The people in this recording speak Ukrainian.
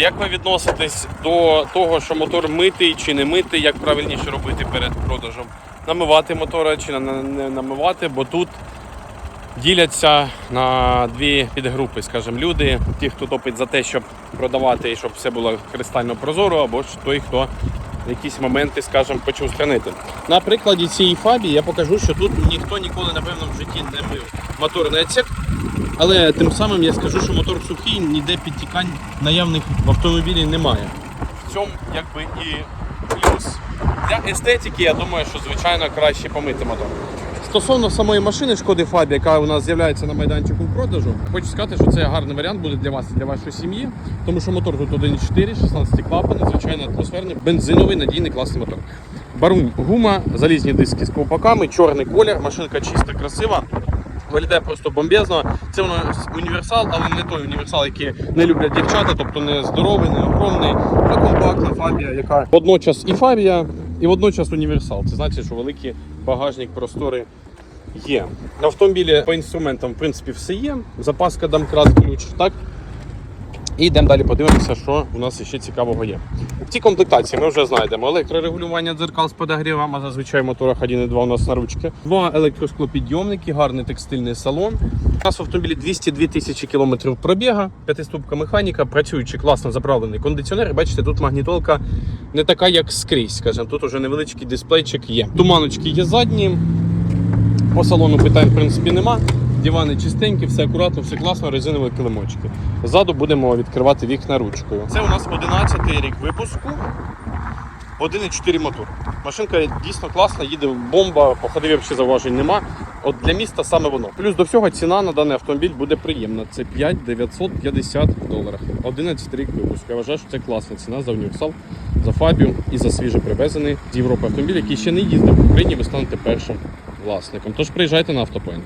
Як ви відноситесь до того, що мотор митий чи не митий, як правильніше робити перед продажем? Намивати мотора чи не намивати, бо тут діляться на дві підгрупи, скажімо, люди, ті, хто топить за те, щоб продавати і щоб все було кристально прозоро, або ж той, хто якісь моменти, скажімо, хоче устранити. На прикладі цієї фабії я покажу, що тут ніхто ніколи, напевно, в житті не мив моторний отсек. Але тим самим я скажу, що мотор сухий, ніде підтікань наявних в автомобілі немає. В цьому якби і плюс. Для естетики, я думаю, що звичайно краще помити мотор. Стосовно самої машини шкоди Фабі, яка у нас з'являється на майданчику в продажу, хочу сказати, що це гарний варіант буде для вас і для вашої сім'ї, тому що мотор тут 1.4, 16 клапани, звичайно атмосферний, бензиновий, надійний, класний мотор. Барунь гума, залізні диски з ковпаками, чорний колір, машинка чиста, красива. Виглядає просто бомбезно. Це воно універсал, але не той універсал, який не люблять дівчата, тобто не здоровий, не огромний, а компактна фабія, яка водночас і фабія, і водночас універсал. Це значить, що великий багажник простори є. На автомобілі по інструментам, в принципі, все є. Запаска, домкрат, ключ, так? І йдемо далі, подивимося, що у нас ще цікавого є. В цій комплектації ми вже знайдемо електрорегулювання дзеркал з подогрівом, а зазвичай в моторах 1.2 у нас на ручки. Два електросклопідйомники, гарний текстильний салон. У нас в автомобілі 202 тисячі кілометрів пробіга, п'ятиступка механіка, працюючий класно заправлений кондиціонер. Бачите, тут магнітолка не така, як скрізь. Скажімо, тут уже невеличкий дисплейчик є. Туманочки є задні. По салону питань в принципі нема. Дивани чистенькі, все акуратно, все класно, резинові килимочки. Ззаду будемо відкривати вікна ручкою. Це у нас 11 рік випуску. 1,4 мотор. Машинка дійсно класна, їде бомба, по ходові взагалі зауважень нема. От для міста саме воно. Плюс до всього ціна на даний автомобіль буде приємна. Це 5950 доларів. 11 рік випуску. Я вважаю, що це класна ціна за універсал, за фабію і за свіже привезений з Європи автомобіль, який ще не їздив в Україні, ви станете першим власником. Тож приїжджайте на автопоінт.